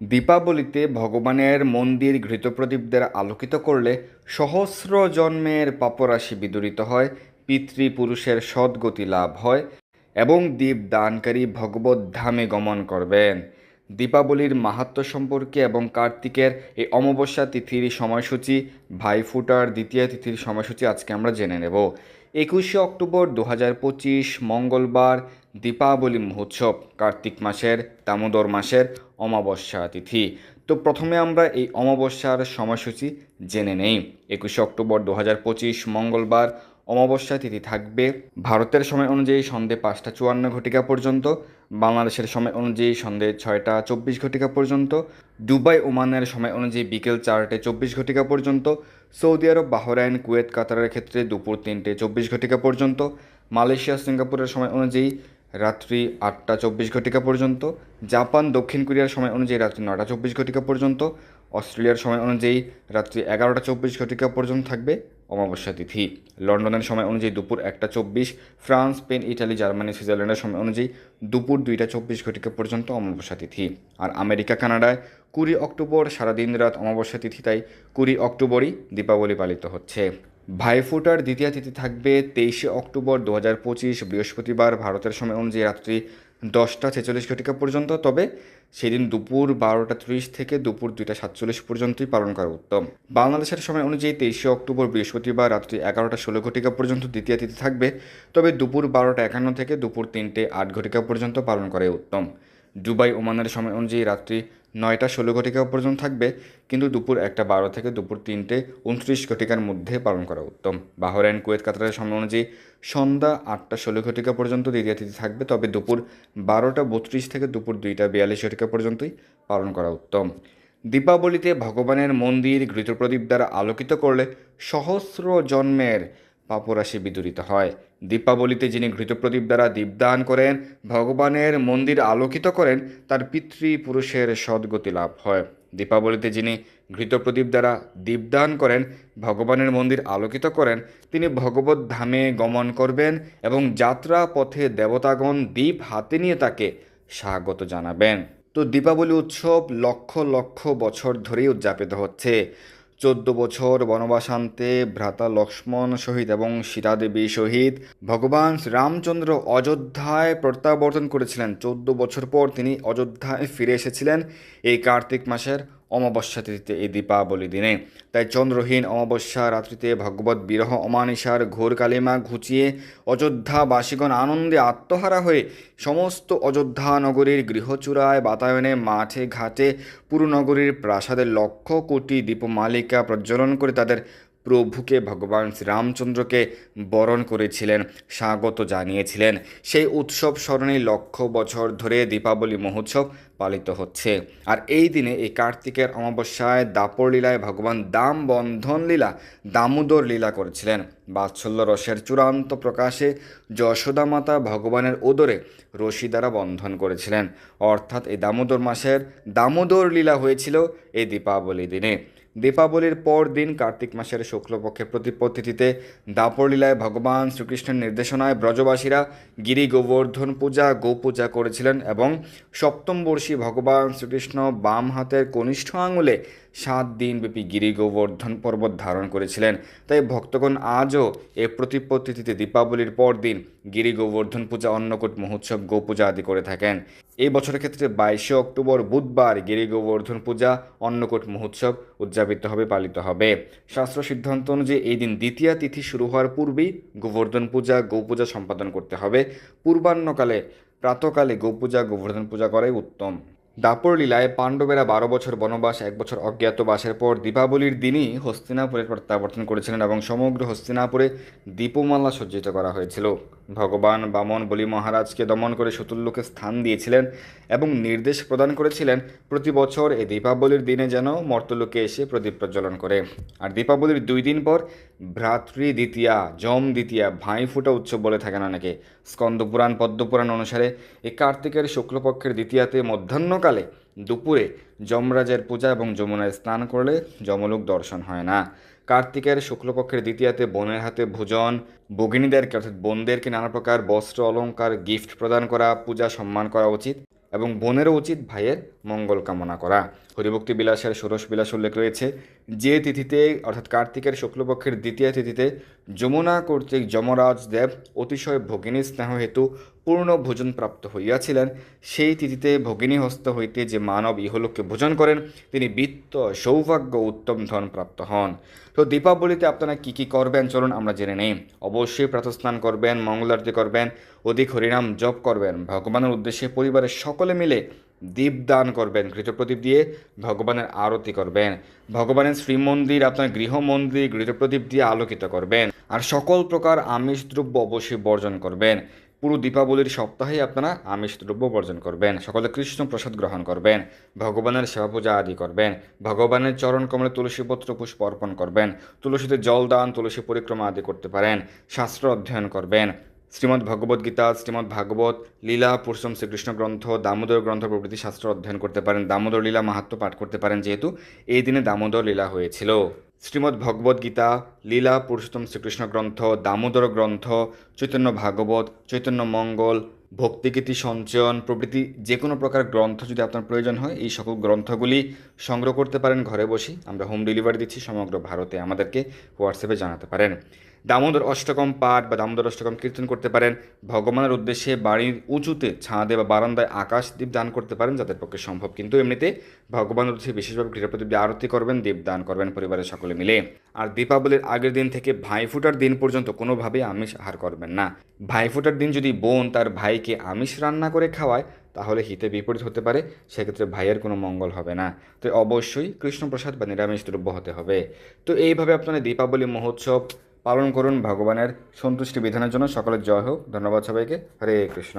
দীপাবলিতে ভগবানের মন্দির ঘৃতপ্রদীপদের আলোকিত করলে সহস্র জন্মের পাপরাশি বিদূরিত হয়, পিতৃপুরুষের সদ্গতি লাভ হয় এবং দীপ দানকারী ভগবত ধামে গমন করবেন। দীপাবলির মাহাত্ম্য সম্পর্কে এবং কার্তিকের এই অমাবস্যা তিথির সময়সূচি, ভাইফোঁটার দ্বিতীয় তিথির সময়সূচি আজকে আমরা জেনে নেব। একুশে অক্টোবর দু হাজার পঁচিশ, মঙ্গলবার দীপাবলি মহোৎসব, কার্তিক মাসের, দামোদর মাসের অমাবস্যা তিথি। তো প্রথমে আমরা এই অমাবস্যার সময়সূচি জেনে নেই। একুশে অক্টোবর দু হাজার পঁচিশ, মঙ্গলবার অমাবস্যা তিথি থাকবে। ভারতের সময় অনুযায়ী সন্ধে পাঁচটা চুয়ান্ন ঘটিকা পর্যন্ত, বাংলাদেশের সময় অনুযায়ী সন্ধে ছয়টা চব্বিশ ঘটিকা পর্যন্ত, দুবাই ওমানের সময় অনুযায়ী বিকেল চারটে চব্বিশ ঘটিকা পর্যন্ত, সৌদি আরব, বাহরাইন, কুয়েত, কাতারের ক্ষেত্রে দুপুর তিনটে চব্বিশ ঘটিকা পর্যন্ত, মালয়েশিয়া, সিঙ্গাপুরের সময় অনুযায়ী রাত্রি আটটা চব্বিশ ঘটিকা পর্যন্ত, জাপান, দক্ষিণ কোরিয়ার সময় অনুযায়ী রাত্রি নটা চব্বিশ ঘটিকা পর্যন্ত অস্ট্রেলিয়ার সময় অনুযায়ী রাত্রি এগারোটা চব্বিশ ঘটিকা পর্যন্ত থাকবে অমাবস্যা তিথি। লন্ডনের সময় অনুযায়ী দুপুর একটা চব্বিশ, ফ্রান্স, স্পেন, ইটালি, জার্মানি, সুইজারল্যান্ডের সময় অনুযায়ী দুপুর দুইটা চব্বিশ ঘটিকা পর্যন্ত অমাবস্যা তিথি। আর আমেরিকা, কানাডায় কুড়ি অক্টোবর সারাদিন রাত অমাবস্যা তিথি, তাই কুড়ি অক্টোবরই দীপাবলি পালিত হচ্ছে। ভাইফোঁটার দ্বিতীয় তিথি থাকবে তেইশে অক্টোবর দু হাজার পঁচিশ, বৃহস্পতিবার। ভারতের সময় অনুযায়ী রাত্রি দশটা ছেচল্লিশ ঘটিকা পর্যন্ত, তবে সেদিন দুপুর বারোটা ত্রিশ থেকে দুপুর দুইটা সাতচল্লিশ পর্যন্তই পালন করা উত্তম। বাংলাদেশের সময় অনুযায়ী তেইশে অক্টোবর বৃহস্পতিবার রাত্রি এগারোটা ষোলো ঘটিকা পর্যন্ত দ্বিতীয় তিথি থাকবে, তবে দুপুর বারোটা একান্ন থেকে দুপুর তিনটে আট ঘটিকা পর্যন্ত পালন করাই উত্তম। দুবাই ওমানের সময় অনুযায়ী রাত্রি নয়টা ষোলো ঘটিকা পর্যন্ত থাকবে, কিন্তু দুপুর একটা বারো থেকে দুপুর তিনটে উনত্রিশ ঘটিকার মধ্যে পালন করা উত্তম। বাহরাইন, কুয়েত, কাতারের সময় অনুযায়ী সন্ধ্যা আটটা ষোলো ঘটিকা পর্যন্ত দ্বিতীয় তিথি থাকবে, তবে দুপুর বারোটা বত্রিশ থেকে দুপুর দুইটা বিয়াল্লিশ ঘটিকা পর্যন্তই পালন করা উত্তম। দীপাবলিতে ভগবানের মন্দির, ঘৃতপ্রদীপ দ্বারা আলোকিত করলে সহস্র জন্মের পাপরাশি বিদূরিত হয়। দীপাবলিতে যিনি ঘৃতপ্রদীপ দ্বারা দীপদান করেন, ভগবানের মন্দির আলোকিত করেন, তার পিতৃপুরুষের সদ্গতি লাভ হয়। দীপাবলিতে যিনি ঘৃতপ্রদীপ দ্বারা দীপদান করেন, ভগবানের মন্দির আলোকিত করেন, তিনি ভগবত ধামে গমন করবেন এবং যাত্রা পথে দেবতাগণ দীপ হাতে নিয়ে তাকে স্বাগত জানাবেন। তো দীপাবলি উৎসব লক্ষ লক্ষ বছর ধরেই উদযাপিত হচ্ছে। চোদ্দ বছর বনবাসান্তে ভ্রাতা লক্ষ্মণ শহীদ এবং সীতাদেবী শহীদ ভগবান রামচন্দ্র অযোধ্যায় প্রত্যাবর্তন করেছিলেন। চোদ্দ বছর পর তিনি অযোধ্যায় ফিরে এসেছিলেন। এই কার্তিক মাসের অমাবস্যা তিথিতে এই দীপাবলি দিনে। তাই চন্দ্রহীন অমাবস্যা রাত্রিতে ভগবত বিরহ অমানিসার ঘোর কালিমা ঘুচিয়ে অযোধ্যাবাসীগণ আনন্দে আত্মহারা হয়ে সমস্ত অযোধ্যা নগরীর গৃহচূড়ায় বাতায়নে মাঠে ঘাটে পুরনগরীর প্রাসাদের লক্ষ কোটি দীপমালিকা প্রজ্বলন করে তাদের প্রভুকে, ভগবান শ্রীরামচন্দ্রকে বরণ করেছিলেন, স্বাগত জানিয়েছিলেন। সেই উৎসব স্মরণে লক্ষ বছর ধরে দীপাবলি মহোৎসব পালিত হচ্ছে। আর এই দিনে এই কার্তিকের অমাবস্যায় দাপর লীলায় ভগবান দাম বন্ধন লীলা, দামোদর লীলা করেছিলেন। বাৎসল্য রসের চূড়ান্ত প্রকাশে যশোদা মাতা ভগবানের ওদরে রশি দ্বারা বন্ধন করেছিলেন। অর্থাৎ এই দামোদর মাসের দামোদর লীলা হয়েছিল এই দীপাবলি দিনে। দীপাবলির পর দিন কার্তিক মাসের শুক্লপক্ষের প্রতিপত্তিতে দাপরলীলায় ভগবান শ্রীকৃষ্ণের নির্দেশনায় ব্রজবাসীরা গিরি গোবর্ধন পূজা গোপূজা করেছিলেন এবং সপ্তমবর্ষী ভগবান শ্রীকৃষ্ণ বাম হাতের কনিষ্ঠ আঙুলে সাত দিনব্যাপী গিরি গোবর্ধন পর্বত ধারণ করেছিলেন। তাই ভক্তগণ আজও এ প্রতিপত্তিতে দীপাবলির পর দিন গিরি গোবর্ধন পূজা, অন্নকূট মহোৎসব গো পূজা আদি করে থাকেন। এই বছরের ক্ষেত্রে বাইশে অক্টোবর বুধবার গিরি গোবর্ধন পূজা, অন্নকূট মহোৎসব উদযাপিত হবে, পালিত হবে। শাস্ত্র সিদ্ধান্ত অনুযায়ী এই দিন দ্বিতীয় তিথি শুরু হওয়ার পূর্বেই গোবর্ধন পূজা গো পূজা সম্পাদন করতে হবে। পূর্বাহ্নকালে, প্রাতকালে গো পূজা গোবর্ধন পূজা করাই উত্তম। দাপর লীলায় পাণ্ডবেরা বারো বছর বনবাস, এক বছর অজ্ঞাতবাসের পর দীপাবলির দিনই হস্তিনাপুরে প্রত্যাবর্তন করেছিলেন এবং সমগ্র হস্তিনাপুরে দীপমালা সজ্জিত করা হয়েছিল। ভগবান বামন বলি মহারাজকে দমন করে শতুল্লকে স্থান দিয়েছিলেন এবং নির্দেশ প্রদান করেছিলেন প্রতি বছর এই দীপাবলির দিনে যেন মর্তলোকে এসে প্রদীপ প্রজ্বলন করে। আর দীপাবলির দুই দিন পর ভ্রাতৃ দ্বিতীয়া, যম দ্বিতীয়া, ভাই ফুটা উৎসব বলে থাকেন অনেকে স্কন্দপুরাণ পদ্মপুরাণ অনুসারে এই কার্তিকের শুক্লপক্ষের দ্বিতীয়াতে মধ্যাহ্নকালে দুপুরে যমরাজের পূজা এবং যমুনায় স্নান করলে যমলোক দর্শন হয় না। কার্তিকের শুক্লপক্ষের দ্বিতীয়াতে বোনের হাতে ভোজন ভগিনীদেরকে অর্থাৎ বোনদেরকে নানা প্রকার বস্ত্র অলঙ্কার গিফট প্রদান করা, পূজা, সম্মান করা উচিত এবং বোনেরও উচিত ভাইয়ের মঙ্গল কামনা করা। হরিভক্তি বিলাসের ষোড়শ বিলাস উল্লেখ রয়েছে। যে তিথিতে, অর্থাৎ কার্তিকের শুক্লপক্ষের দ্বিতীয় তিথিতে, যমুনা কর্তৃক যমরাজ দেব অতিশয় ভগিনী স্নেহ হেতু পূর্ণ ভোজন প্রাপ্ত হইয়াছিলেন। সেই তিথিতে ভগিনী হস্ত হইতে যে মানব ইহলোককে ভোজন করেন, তিনি বিত্ত সৌভাগ্য উত্তম ধন প্রাপ্ত হন। তো দীপাবলিতে আপনারা কি কি করবেন? চলুন আমরা জেনে নেই। অবশ্যই প্রাতস্নান করবেন, মঙ্গলারতি করবেন, অধিক হরিনাম জপ করবেন। ভগবানের উদ্দেশ্যে পরিবারের সকলে মিলে দীপদান করবেন ঘৃতপ্রদীপ দিয়ে ভগবানের আরতি করবেন। ভগবানের শ্রীমন্দির, আপনার গৃহমন্দির ঘৃতপ্রদীপ দিয়ে আলোকিত করবেন। আর সকল প্রকার আমিষ দ্রব্য অবশ্যই বর্জন করবেন। পুরো দীপাবলির সপ্তাহে আপনারা আমিষ দ্রব্য বর্জন করবেন। সকলে কৃষ্ণ প্রসাদ গ্রহণ করবেন। ভগবানের সেবা পূজা আদি করবেন। ভগবানের চরণ কমলে তুলসীপত্র পুষ্প অর্পণ করবেন। তুলসীতে জল দান, তুলসী পরিক্রমা আদি করতে পারেন। শাস্ত্র অধ্যয়ন করবেন। শ্রীমদ্ ভগবদ গীতা, শ্রীমদ্ ভাগবত লীলা পুরুষম শ্রীকৃষ্ণ গ্রন্থ, দামোদর গ্রন্থ প্রভৃতি শাস্ত্র অধ্যয়ন করতে পারেন। দামোদর লীলা মাহাত্ম পাঠ করতে পারেন যেহেতু এই দিনে দামোদর লীলা হয়েছিল। শ্রীমদ্ ভগবদ গীতা, লীলা, পুরুষোত্তম শ্রীকৃষ্ণ গ্রন্থ, দামোদর গ্রন্থ, চৈতন্য ভাগবত, চৈতন্য মঙ্গল, ভক্তিগীতি সঞ্চয়ন প্রভৃতি যে কোনো প্রকার গ্রন্থ যদি আপনার প্রয়োজন হয়, এই সকল গ্রন্থগুলি সংগ্রহ করতে পারেন, ঘরে বসে আমরা হোম ডেলিভারি দিচ্ছি সমগ্র ভারতে। আমাদেরকে হোয়াটসঅ্যাপে জানাতে পারেন। দামোদর অষ্টকম পাঠ বা দামোদর অষ্টকম কীর্তন করতে পারেন। ভগবানের উদ্দেশ্যে বাড়ির উঁচুতে ছাদে বা বারান্দায় আকাশ দীপ দান করতে পারেন, যাদের পক্ষে সম্ভব। কিন্তু এমনিতে ভগবানের উদ্দেশ্যে বিশেষভাবে ক্রীড়াপ্রদীপ দিয়ে আরতি করবেন, দীপ দান করবেন পরিবারের সকলে মিলে। আর দীপাবলির আগের দিন থেকে ভাইফোঁটার দিন পর্যন্ত কোনোভাবেই আমিষ আহার করবেন না। ভাইফোঁটার দিন যদি বোন তার ভাইকে আমিষ রান্না করে খাওয়ায় তাহলে হিতে বিপরীত হতে পারে, সেক্ষেত্রে ভাইয়ের কোনো মঙ্গল হবে না। তো অবশ্যই কৃষ্ণপ্রসাদ বা নিরামিষ দ্রব্য হতে হবে। তো এইভাবে আপনারা দীপাবলি মহোৎসব পালন করুন ভগবানের সন্তুষ্টি বিধানের জন্য। সকলের জয় হোক। ধন্যবাদ সবাইকে। হরে কৃষ্ণ।